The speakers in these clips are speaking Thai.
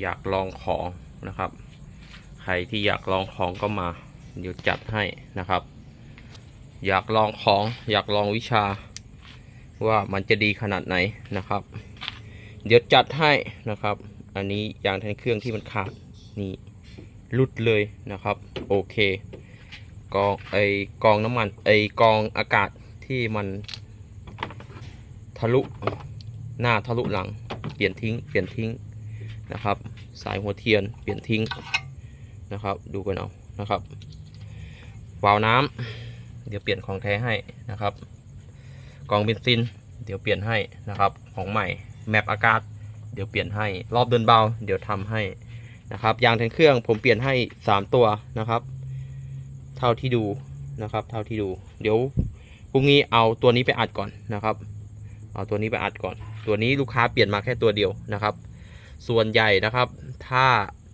อยากลองของนะครับ ใครที่อยากลองของก็มา เดี๋ยวจัดให้นะครับ อยากลองของอยากลองวิชา ว่ามันจะดีขนาดไหนนะครับ เดี๋ยวจัดให้นะครับ อันนี้ยางแทนเครื่องที่มันขาดนี่หลุดเลยนะครับ โอเคกองไอกองน้ำมันไอกองอากาศที่มันทะลุหน้าทะลุหลัง เปลี่ยนทิ้ง เปลี่ยนทิ้ง นะครับ สายหัวเทียนเปลี่ยนทิ้งนะครับ ดูกันเอานะครับวาล์วน้ำเดี๋ยวเปลี่ยนของแท้ให้นะครับกองเบนซิน เดี๋ยวเปลี่ยนให้นะครับ ของใหม่แมปอากาศ เดี๋ยวเปลี่ยนให้ รอบเดินเบา เดี๋ยวทำให้นะครับ ยางแทนเครื่องผมเปลี่ยนให้ 3 ตัวนะครับ เท่าที่ดูนะครับ เท่าที่ดู เดี๋ยวพรุ่งนี้เอาตัวนี้ไปอัดก่อนนะครับ เอาตัวนี้ไปอัดก่อน ตัวนี้ลูกค้าเปลี่ยนมาแค่ตัวเดียวนะครับ ส่วนใหญ่นะครับ ถ้า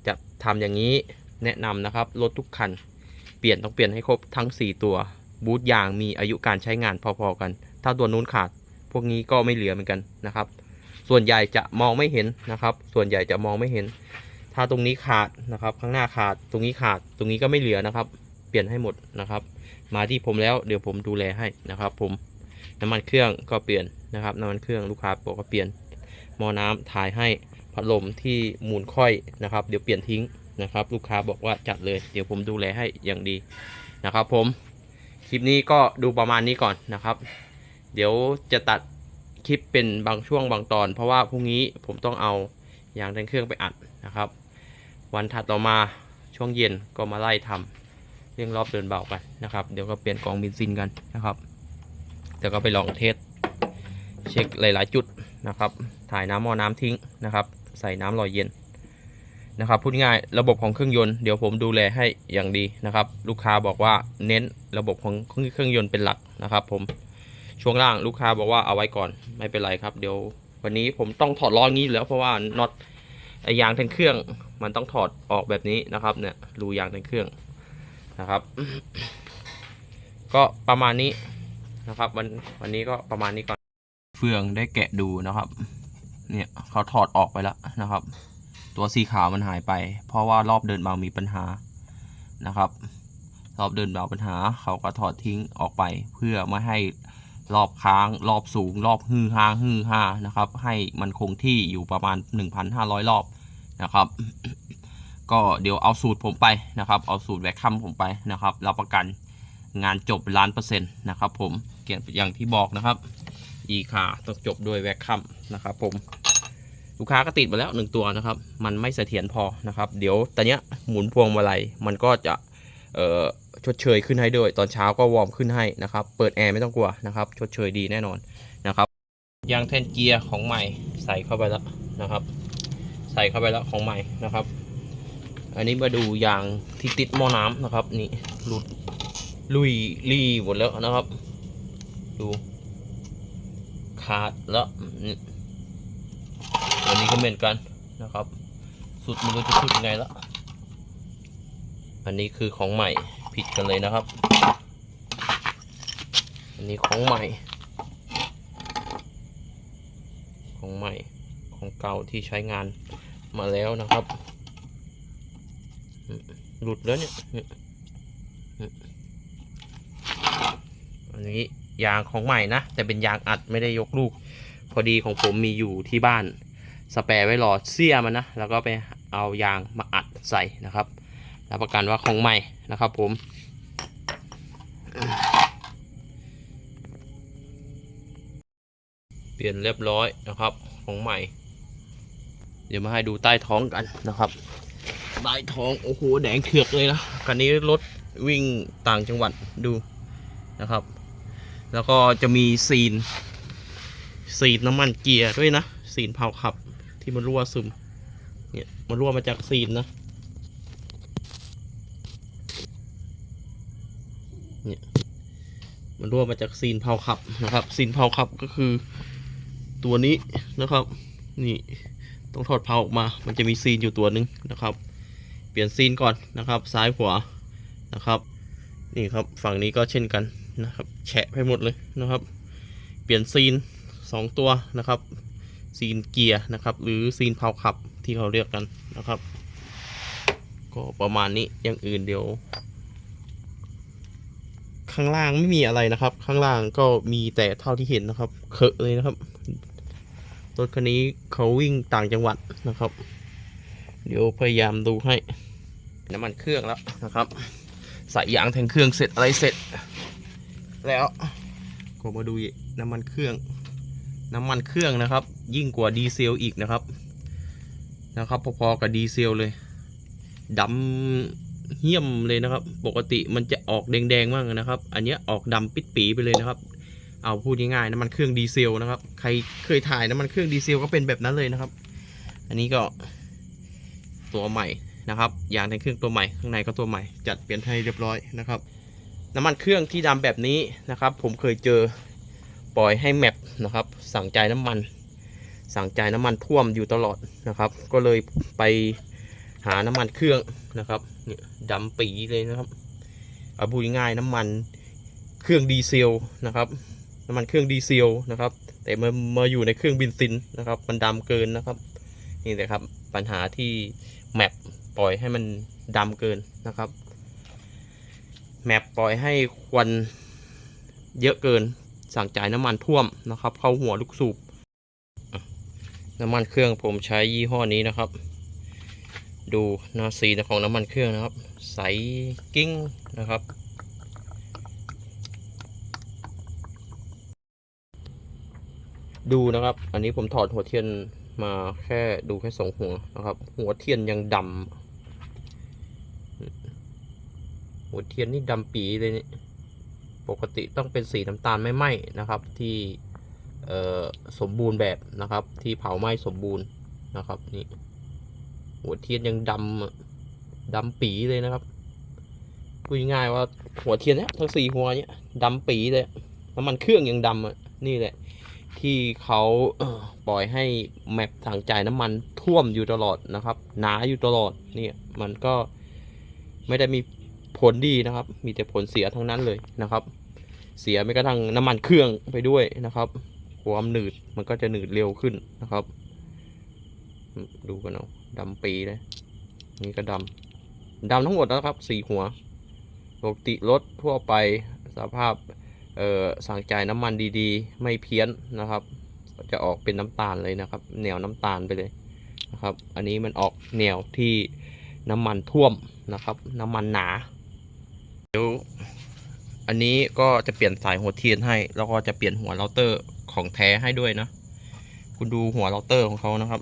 จะทำอย่างนี้แนะนำนะครับรถทุกคัน เปลี่ยนต้องเปลี่ยนให้ครบทั้ง 4 ตัวบูทยางมีอายุการใช้งานพอๆกัน ถ้าตัวนู้นขาด พวกนี้ก็ไม่เหลือเหมือนกันนะครับ ส่วนใหญ่จะมองไม่เห็นนะครับ ส่วนใหญ่จะมองไม่เห็น ถ้าตรงนี้ขาดนะครับ ข้างหน้าขาดตรงนี้ขาดตรงนี้ก็ไม่เหลือนะครับ เปลี่ยนให้หมดนะครับ มาที่ผมแล้วเดี๋ยวผมดูแลให้นะครับ ผมน้ำมันเครื่องก็เปลี่ยนนะครับน้ำมันเครื่องลูกค้าบอกว่าเปลี่ยนหม้อน้ำถ่ายให้ พัดลมที่หมุนค่อยนะครับ เดี๋ยวเปลี่ยนทิ้งนะครับ ลูกค้าบอกว่าจัดเลย เดี๋ยวผมดูแลให้อย่างดีนะครับ ผมคลิปนี้ก็ดูประมาณนี้ก่อนนะครับ เดี๋ยวจะตัดคลิปเป็นบางช่วงบางตอน เพราะว่าพรุ่งนี้ผมต้องเอายางแทนเครื่องไปอัดนะครับ วันถัดต่อมาช่วงเย็นก็มาไล่ทำเรื่องรอบเดินเบากันนะครับ เดี๋ยวก็เปลี่ยนกองเบนซินกันนะครับเดี๋ยวก็ไปลองเทสเช็คหลาย ๆ จุดนะครับ ถ่ายน้ำหม้อน้ำทิ้งนะครับ ใส่น้ำลอยเย็นนะครับพูดง่ายระบบของเครื่องยนต์เดี๋ยวผมดูแลให้อย่างดีนะครับ ลูกค้าบอกว่าเน้นระบบของเครื่องยนต์เป็นหลักนะครับ ผมช่วงล่างลูกค้าบอกว่าเอาไว้ก่อนไม่เป็นไรครับเดี๋ยววันนี้ผมต้องถอดล้องี้อยู่แล้วเพราะว่าน็อตยางแทนเครื่อง มันต้องถอดออกแบบนี้นะครับเนี่ยรูยางแทนเครื่องนะครับ ก็ประมาณนี้นะครับ วันวันนี้ก็ประมาณนี้ก่อน เฟืองได้แกะดูนะครับ เนี่ยเขาถอดออกไปแล้วนะครับ ตัวสีขาวมันหายไป เพราะว่ารอบเดินเบามีปัญหานะครับ รอบเดินเบาปัญหา เขาก็ถอดทิ้งออกไป เพื่อไม่ให้รอบค้างรอบสูง รอบฮือฮาฮือฮานะครับ ให้มันคงที่อยู่ประมาณ 1,500 รอบนะครับ ก็เดี๋ยวเอาสูตรผมไปนะครับ เอาสูตรแวคคัมผมไปนะครับรับประกันงานจบล้านเปอร์เซ็นต์นะครับ ผมเกี่ยวอย่างที่บอกนะครับ อีคาต้องจบด้วยแวคคัมนะครับผม ลูกค้าก็ติดมาแล้วหนึ่งตัวนะครับ มันไม่เสถียรพอนะครับ เดี๋ยวตอนเนี้ยหมุนพวงมาลัยมันก็จะชดเชยขึ้นให้ด้วย ตอนเช้าก็วอร์มขึ้นให้นะครับ เปิดแอร์ไม่ต้องกลัวนะครับ ชดเชยดีแน่นอนนะครับ ยางแทนเกียร์ของใหม่ใส่เข้าไปแล้วนะครับ ใส่เข้าไปแล้วของใหม่นะครับ อันนี้มาดูยางที่ติดหม้อน้ำนะครับ นี่หลุดลุยรีหมดแล้วนะครับ ดูขาดแล้ว อันนี้ก็เหมือนกันนะครับ สุดมันรู้จะสุดยังไงละอันนี้คือของใหม่ผิดกันเลยนะครับ อันนี้ของใหม่ ของใหม่ของเก่าที่ใช้งานมาแล้วนะครับหลุดแล้วเนี่ยอันนี้ยางของใหม่นะ แต่เป็นยางอัดไม่ได้ยกลูก พอดีของผมมีอยู่ที่บ้าน สแปรไว้รอเสียมันนะ แล้วก็ไปเอายางมาอัดใส่นะครับ รับประกันว่าของใหม่นะครับผม เปลี่ยนเรียบร้อยนะครับ ของใหม่ เดี๋ยวมาให้ดูใต้ท้องกันนะครับ ใต้ท้อง โอ้โห แดงเถือกเลยนะคันนี้รถวิ่งต่างจังหวัดดูนะครับ แล้วก็จะมีซีน ซีนน้ำมันเกียร์ด้วยนะ ซีนเผาขับ ที่มันรั่วซึม เนี่ยมันรั่วมาจากซีนนะเนี่ยมันรั่วมาจากซีนเผาขับนะครับซีนเผาขับก็คือตัวนี้นะครับ นี่ต้องถอดเผาออกมา มันจะมีซีนอยู่ตัวหนึงนะครับ เปลี่ยนซีนก่อนนะครับ ซ้ายขวานะครับ นี่ครับฝั่งนี้ก็เช่นกันนะครับ แฉะไปหมดเลยนะครับ เปลี่ยนซีนสองตัวนะครับ ซีนเกียร์นะครับ หรือซีนเพาขับที่เขาเรียกกันนะครับ ก็ประมาณนี้อย่างอื่นเดี๋ยว ข้างล่างไม่มีอะไรนะครับ ข้างล่างก็มีแต่เท่าที่เห็นนะครับเคอะเลยนะครับรถคันนี้เขาวิ่งต่างจังหวัดนะครับ เดี๋ยวพยายามดูให้น้ำมันเครื่องแล้วนะครับใส่ยางแทงเครื่องเสร็จอะไรเสร็จ แล้วก็มาดูน้ำมันเครื่อง น้ำมันเครื่องนะครับ ยิ่งกว่าดีเซลอีกนะครับ นะครับ พอๆกับดีเซลเลยดำเหี้ยมเลยนะครับ ปกติมันจะออกแดงๆมากนะครับ อันนี้ออกดำปิดปีไปเลยนะครับ เอาพูดง่ายๆน้ำมันเครื่องดีเซลนะครับ ใครเคยถ่ายน้ำมันเครื่องดีเซลก็เป็นแบบนั้นเลยนะครับ อันนี้ก็ตัวใหม่นะครับยางในเครื่องตัวใหม่ข้างในก็ตัวใหม่จัดเปลี่ยนให้เรียบร้อยนะครับ น้ำมันเครื่องที่ดำแบบนี้นะครับ ผมเคยเจอ ปล่อยให้แมปนะครับ สั่งจ่ายน้ำมัน สั่งจ่ายน้ำมันท่วมอยู่ตลอดนะครับ ก็เลยไปหาน้ำมันเครื่องนะครับเนี่ยดำปีเลยนะครับเอาพูดง่ายน้ำมันเครื่องดีเซลนะครับ น้ำมันเครื่องดีเซลนะครับ แต่มามาอยู่ในเครื่องบินซินนะครับ มันดำเกินนะครับนี่แหละครับปัญหาที่แมปปล่อยให้มันดำเกินนะครับแมปปล่อยให้ควันเยอะเกิน สั่งจ่ายน้ำมันท่วมนะครับ เข้าหัวลูกสูบน้ำมันเครื่องผมใช้ยี่ห้อนี้นะครับ ดูหน้าสีของน้ำมันเครื่องนะครับ ใสกิ้งนะครับ ดูนะครับ อันนี้ผมถอดหัวเทียนมาแค่ดูแค่สองหัวนะครับ หัวเทียนยังดำหัวเทียนนี่ดำปีเลยนี่ ปกติต้องเป็นสีน้ำตาลไม่ไหม้นะครับ ที่สมบูรณ์แบบนะครับ ที่เผาไหม้สมบูรณ์นะครับนี่หัวเทียนยังดำดำปีเลยนะครับพูดง่ายว่าหัวเทียนเนี้ยทั้งสี่หัวเนี้ยดำปีเลยน้ำมันเครื่องยังดำอะนี่แหละ ที่เขาปล่อยให้แมปทางจ่ายน้ำมันท่วมอยู่ตลอดนะครับ หนาอยู่ตลอดเนี่ยมันก็ไม่ได้มี ผลดีนะครับ มีแต่ผลเสียทั้งนั้นเลยนะครับ เสียไม่กระทั่งน้ำมันเครื่องไปด้วยนะครับ ความหนืดมันก็จะหนืดเร็วขึ้นนะครับ ดูกันเอาดำปีเลยนี่ก็ดำดำทั้งหมดนะครับสี่หัวปกติรถทั่วไปสภาพเอ่อสั่งจ่ายน้ำมันดีๆ ไม่เพี้ยนนะครับ จะออกเป็นน้ำตาลเลยนะครับ แนวน้ำตาลไปเลยนะครับ อันนี้มันออกแนวที่น้ำมันท่วมนะครับ น้ำมันหนา เดี๋ยวอันนี้ก็จะเปลี่ยนสายหัวเทียนให้ แล้วก็จะเปลี่ยนหัวเราเตอร์ของแท้ให้ด้วยนะ คุณดูหัวเราเตอร์ของเขานะครับ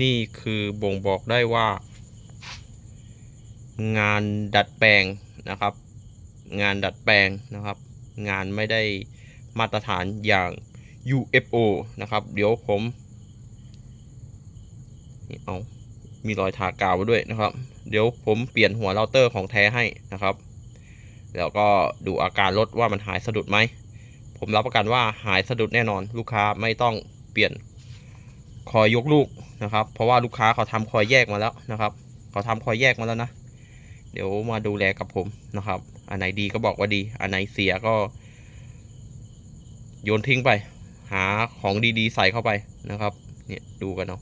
นี่คือบ่งบอกได้ว่า งานดัดแปลงนะครับ งานดัดแปลงนะครับ งานไม่ได้มาตรฐานอย่าง UFO นะครับ เดี๋ยวผมเอามีรอยทากาวไว้ด้วยนะครับ เดี๋ยวผมเปลี่ยนหัวเราเตอร์ของแท้ให้นะครับ แล้วก็ดูอาการรถว่ามันหายสะดุดไหม ผมรับประกันว่าหายสะดุดแน่นอน ลูกค้าไม่ต้องเปลี่ยนคอยยกลูกนะครับ เพราะว่าลูกค้าเขาทำคอยแยกมาแล้วนะครับ เขาทำคอยแยกมาแล้วนะ เดี๋ยวมาดูแลกับผมนะครับ อันไหนดีก็บอกว่าดี อันไหนเสียก็ โยนทิ้งไป หาของดีๆ ใส่เข้าไปนะครับ เนี่ยดูกันเอา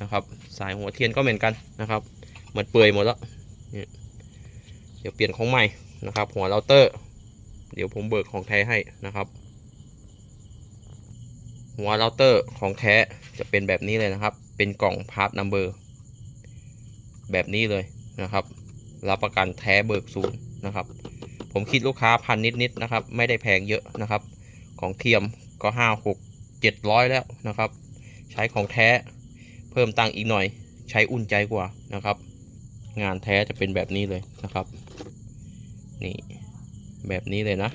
นะครับ สายหัวเทียนก็เหมือนกันนะครับ หมดเปื่อยหมดแล้ว เดี๋ยวเปลี่ยนของใหม่ นะครับ หัวเราเตอร์ เดี๋ยวผมเบิกของแท้ให้นะครับ หัวเราเตอร์ของแท้จะเป็นแบบนี้เลยนะครับ เป็นกล่องพาร์ทนัมเบอร์แบบนี้เลยนะครับ รับประกันแท้เบิกศูนย์นะครับ ผมคิดลูกค้าพันนิดๆนะครับ ไม่ได้แพงเยอะนะครับ ของเทียมก็ห้าหกเจ็ดร้อยแล้วนะครับ ใช้ของแท้เพิ่มตังค์อีกหน่อย ใช้อุ่นใจกว่านะครับ งานแท้จะเป็นแบบนี้เลยนะครับ นี่ แบบนี้เลยนะ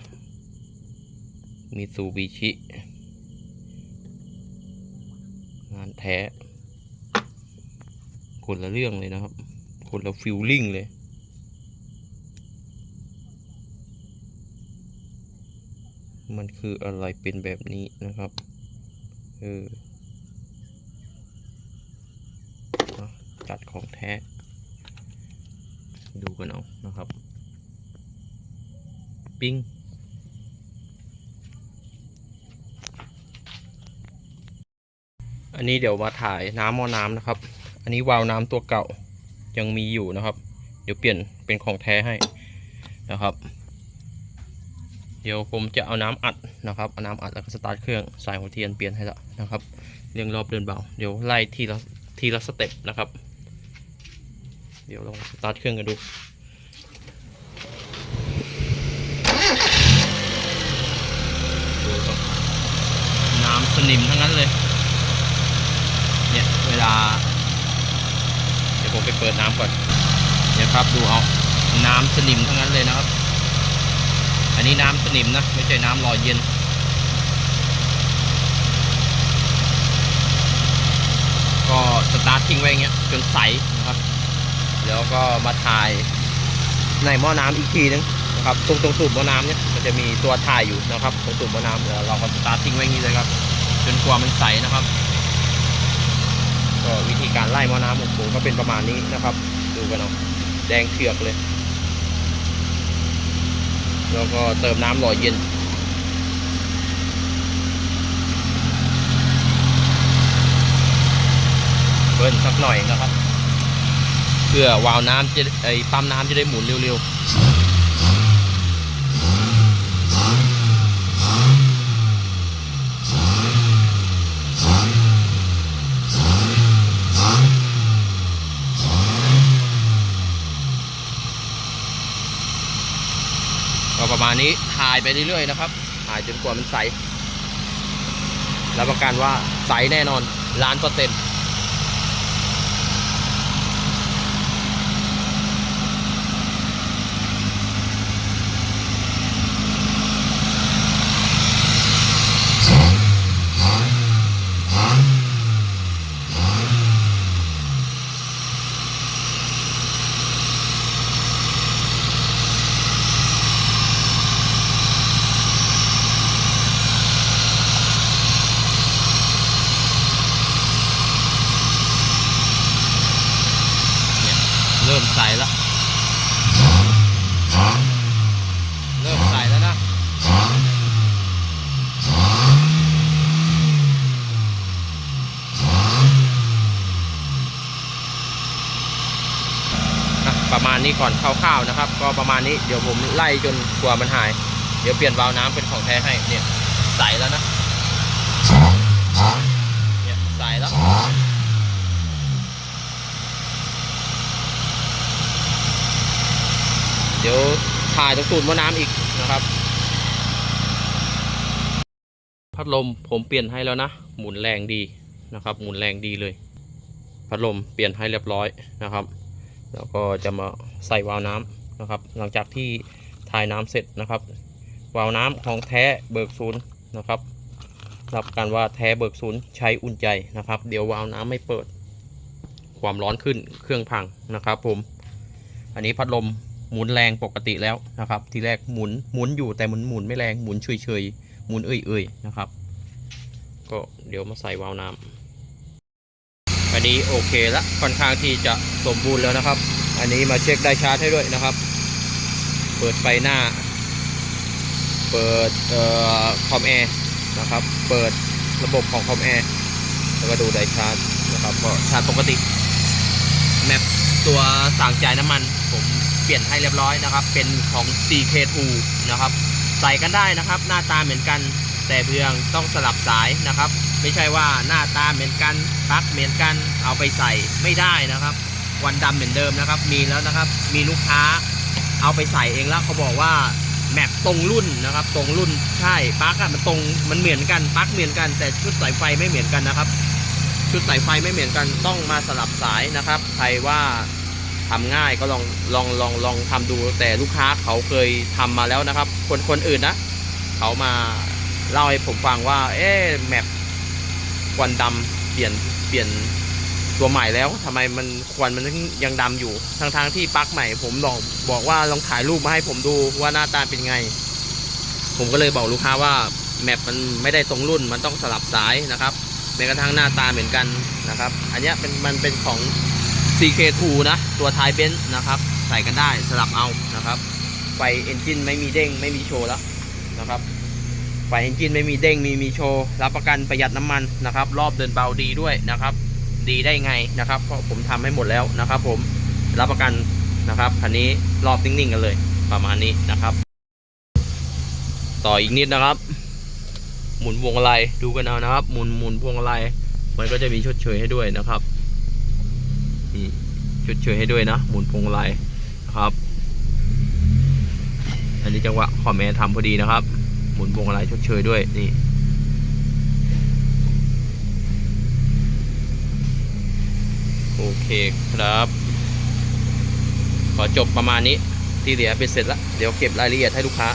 มิซูบิชิ งานแท้คนละเรื่องเลยนะครับ คนละฟิลลิ่งเลย มันคืออะไรเป็นแบบนี้นะครับ เออจัดของแท้ ดูกันเอานะครับ ปิ้งอันนี้เดี๋ยวมาถ่ายน้ำม้อน้ำนะครับ อันนี้วาล์วน้ำตัวเก่ายังมีอยู่นะครับ เดี๋ยวเปลี่ยนเป็นของแท้ให้นะครับ เดี๋ยวผมจะเอาน้ำอัดนะครับ เอาน้ำอัดแล้วก็สตาร์ทเครื่องสายหัวเทียนเปลี่ยนให้ละนะครับ เรียงรอบเดินเบา เดี๋ยวไล่ทีละทีละสเต็ปนะครับ เดี๋ยวลองสตาร์ทเครื่องกันดูครับ น้ำสนิมทั้งนั้นเลย เนี่ยเวลา เดี๋ยวผมไปเปิดน้ำก่อนเนี่ยครับดูเอาน้ำสนิมทั้งนั้นเลยนะครับ อันนี้น้ำสนิมนะ ไม่ใช่น้ำล่อเย็นก็สตาร์ททิ้งไว้อย่างเงี้ยจนใสนะครับ แล้วก็มาถ่ายในหม้อน้ำอีกทีนึงนะครับตรงตรงสูบหม้อน้ำเนี่ย จะมีตัวถ่ายอยู่นะครับตรงสูบหม้อน้ำแล้วเราก็สตาร์ททิ้งไว้อย่างนี้เลยครับ จนกว่ามันใสนะครับ ก็วิธีการไล่ม้อน้ำของผมก็เป็นประมาณนี้นะครับ ดูกันเอาแดงเถือกเลย แล้วก็เติมน้ำหล่อเย็นเบิ้ลสักหน่อยนะครับ เพื่อวาวน้ำจะไอปั๊มน้ำจะได้หมุนเร็วๆ ก็ประมาณนี้ถ่ายไปเรื่อยๆนะครับถ่ายจนกว่ามันใสรับประกันว่าใสแน่นอนล้านเปอร์เซ็นต์ เริ่มใสแล้ว เริ่มใสแล้วนะ อะประมาณนี้ ก่อนคร่าวๆนะครับ ก็ประมาณนี้เดี๋ยวผมไล่จนกว่ามันหาย เดี๋ยวเปลี่ยนวาล์วน้ำเป็นของแท้ให้เนี่ยใสแล้วนะเนี่ยใสแล้วเดี๋ยวถ่ายตรงสูตรหม้อน้ำอีกนะครับ พัดลมผมเปลี่ยนให้แล้วนะ หมุนแรงดีนะครับ หมุนแรงดีเลย พัดลมเปลี่ยนให้เรียบร้อยนะครับ แล้วก็จะมาใส่วาล์วน้ำนะครับ หลังจากที่ถ่ายน้ำเสร็จนะครับ วาล์วน้ำของแท้เบิกศูนย์นะครับรับกันว่าแท้เบิกศูนย์ใช้อุ่นใจนะครับ เดี๋ยววาล์วน้ำไม่เปิด ความร้อนขึ้นเครื่องพังนะครับผม อันนี้พัดลมหมุนแรงปกติแล้วนะครับ ทีแรกหมุนหมุนอยู่แต่หมุนหมุนไม่แรงหมุนเฉยเฉยหมุนเอ่ยเอ่ยๆนะครับ ก็เดี๋ยวมาใส่วาล์วน้ำ อันนี้โอเคละค่อนข้างที่จะสมบูรณ์แล้วนะครับ อันนี้มาเช็คได้ชาร์จให้ด้วยนะครับ เปิดไฟหน้า เปิดเอ่อคอมแอร์นะครับ เปิดระบบของคอมแอร์แล้วก็ดูไดชาร์จนะครับก็ชาร์จปกติแมปตัวสั่งจ่ายน้ำมัน ผมเปลี่ยนให้เรียบร้อยนะครับ เป็นของ CK2 นะครับ ใส่กันได้นะครับ หน้าตาเหมือนกันแต่เพียงต้องสลับสายนะครับ ไม่ใช่ว่าหน้าตาเหมือนกันปลั๊กเหมือนกันเอาไปใส่ไม่ได้นะครับ วันดำเหมือนเดิมนะครับ มีแล้วนะครับ มีลูกค้าเอาไปใส่เองแล้วเขาบอกว่าแมปตรงรุ่นนะครับ ตรงรุ่นใช่ปลั๊กอะมันตรงมันเหมือนกันปลั๊กเหมือนกัน แต่ชุดสายไฟไม่เหมือนกันนะครับ ชุดสายไฟไม่เหมือนกันต้องมาสลับสายนะครับ ใครว่าทำง่ายก็ลองลองลองลองทำดู แต่ลูกค้าเขาเคยทำมาแล้วนะครับ คนคนอื่นนะ เขามาเล่าให้ผมฟังว่า เอ๊ะแมป ควันดำเปลี่ยนเปลี่ยนตัวใหม่แล้วทำไมมันควันมันยังดำอยู่ทั้งทางที่ปลั๊กใหม่ ผมลองบอกว่าลองถ่ายรูปมาให้ผมดูว่าหน้าตาเป็นไง ผมก็เลยบอกลูกค้าว่าแมปมันไม่ได้ตรงรุ่นมันต้องสลับสายนะครับแม้กระทั่งหน้าตาเหมือนกันนะครับ อันนี้เป็นมันเป็นของ CK2 นะตัวท้ายเบนซ์นะครับ ใส่กันได้สลับเอานะครับไฟเอนจินไม่มีเด้งไม่มีโชว์แล้วนะครับ ไฟเอนจินไม่มีเด้งมีมีโชว์รับประกันประหยัดน้ำมันนะครับ รอบเดินเบาดีด้วยนะครับ ดีได้ไงนะครับ เพราะผมทำให้หมดแล้วนะครับ ผมรับประกันนะครับคันนี้รอบนิ่งๆกันเลยประมาณนี้นะครับ ต่ออีกนิดนะครับ หมุนวงมาลัยดูกันเอานะครับ หมุนหมุนวงมาลัยมันก็จะมีชดเชยให้ด้วยนะครับนี่ชดเชยให้ด้วยนะ หมุนพวงมาลัยนะครับ อันนี้จังหวะคอมแมนทำพอดีนะครับ หมุนพวงมาลัยชดเชยด้วยนี่โอเคครับ ขอจบประมาณนี้ที่เหลือเป็นเสร็จแล้วเดี๋ยวเก็บรายละเอียดให้ลูกค้า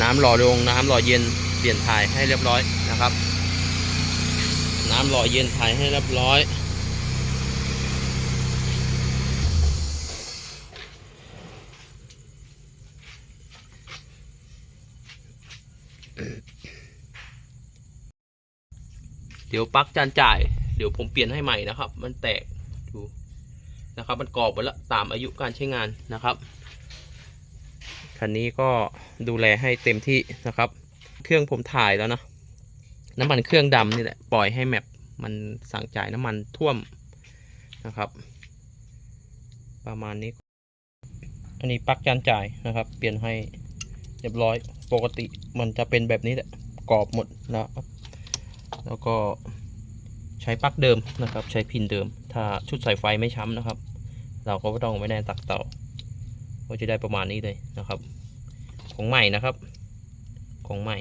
น้ำหล่อลงน้ำหล่อเย็นเปลี่ยนถ่ายให้เรียบร้อยนะครับ น้ำหล่อเย็นถ่ายให้เรียบร้อย เดี๋ยวปลั๊กจานจ่าย เดี๋ยวผมเปลี่ยนให้ใหม่นะครับ มันแตกดูนะครับ มันกรอบไปแล้วตามอายุการใช้งานนะครับคันนี้ก็ดูแลให้เต็มที่นะครับ เครื่องผมถ่ายแล้วนะน้ำมันเครื่องดำนี่แหละปล่อยให้แมปมันสั่งจ่ายน้ำมันท่วมนะครับ ประมาณนี้ อันนี้ปลั๊กจานจ่ายนะครับ เปลี่ยนให้เรียบร้อยปกติมันจะเป็นแบบนี้แหละกรอบหมดนะครับ แล้วก็ใช้ปลั๊กเดิมนะครับ ใช้พินเดิม ถ้าชุดสายไฟไม่ช้ำนะครับ เราก็ไม่ต้องไว้แน่ตักเต่าก็จะได้ประมาณนี้เลยนะครับ ของใหม่นะครับ ของใหม่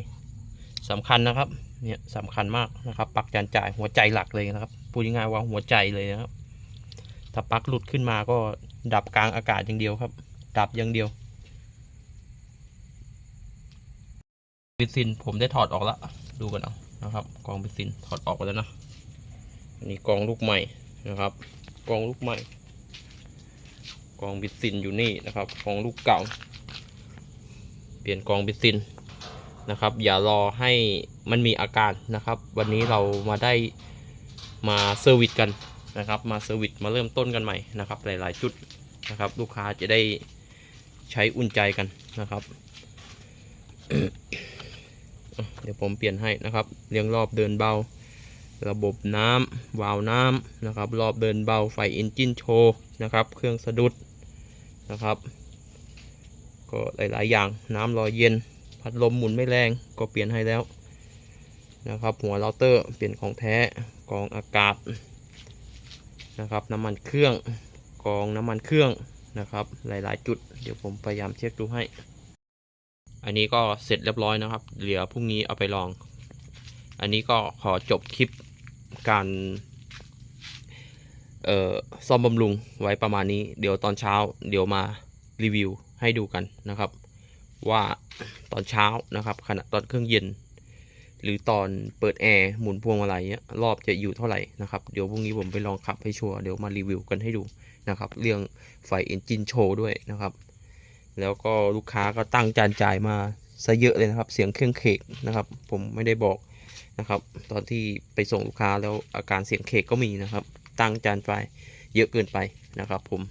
สำคัญนะครับเนี่ยสำคัญมากนะครับปลั๊กจานจ่ายหัวใจหลักเลยนะครับพูดง่ายๆว่าหัวใจเลยนะครับ ถ้าปลั๊กหลุดขึ้นมาก็ดับกลางอากาศอย่างเดียวครับ ดับอย่างเดียวบิซินผมได้ถอดออกแล้วดูกันเอา นะครับกองบิซินถอดออกไปแล้วนะอันนี้กองลูกใหม่นะครับ กองลูกใหม่ กองบิดซินอยู่นี่นะครับ กองลูกเก่า เปลี่ยนกองบิดซินนะครับ อย่ารอให้มันมีอาการนะครับ วันนี้เรามาได้มาเซอร์วิสกันนะครับ มาเซอร์วิสมาเริ่มต้นกันใหม่นะครับ หลาย ๆ จุดนะครับ ลูกค้าจะได้ใช้อุ่นใจกันนะครับ เดี๋ยวผมเปลี่ยนให้นะครับ เรียงรอบเดินเบา ระบบน้ำวาล์วน้ำนะครับ รอบเดินเบาไฟเอนจินโชว์นะครับ เครื่องสะดุดนะครับ ก็หลาย ๆ อย่างน้ำรอเย็น พัดลมหมุนไม่แรงก็เปลี่ยนให้แล้วนะครับ หัวเราเตอร์เปลี่ยนของแท้กองอากาศนะครับ น้ำมันเครื่องกองน้ำมันเครื่องนะครับ หลาย ๆ จุด เดี๋ยวผมพยายามเช็คดูให้ อันนี้ก็เสร็จเรียบร้อยนะครับ เหลือพรุ่งนี้เอาไปลอง อันนี้ก็ขอจบคลิปการเอ่อซ่อมบำรุงไว้ประมาณนี้ เดี๋ยวตอนเช้า เดี๋ยวมารีวิวให้ดูกันนะครับ ว่าตอนเช้านะครับขณะตอนเครื่องเย็น หรือตอนเปิดแอร์หมุนพวงมาลัยเนี่ยรอบจะอยู่เท่าไหร่นะครับ เดี๋ยวพรุ่งนี้ผมไปลองขับให้ชัวร์เดี๋ยวมารีวิวกันให้ดูนะครับ เรื่องไฟเอนจินโชว์ด้วยนะครับ แล้วก็ลูกค้าก็ตั้งจานจ่ายมาซะเยอะเลยนะครับ เสียงเครื่องเคกนะครับ ผมไม่ได้บอกนะครับ ตอนที่ไปส่งลูกค้าแล้วอาการเสียงเคกก็มีนะครับ ตั้งจานไปเยอะเกินไปนะครับผม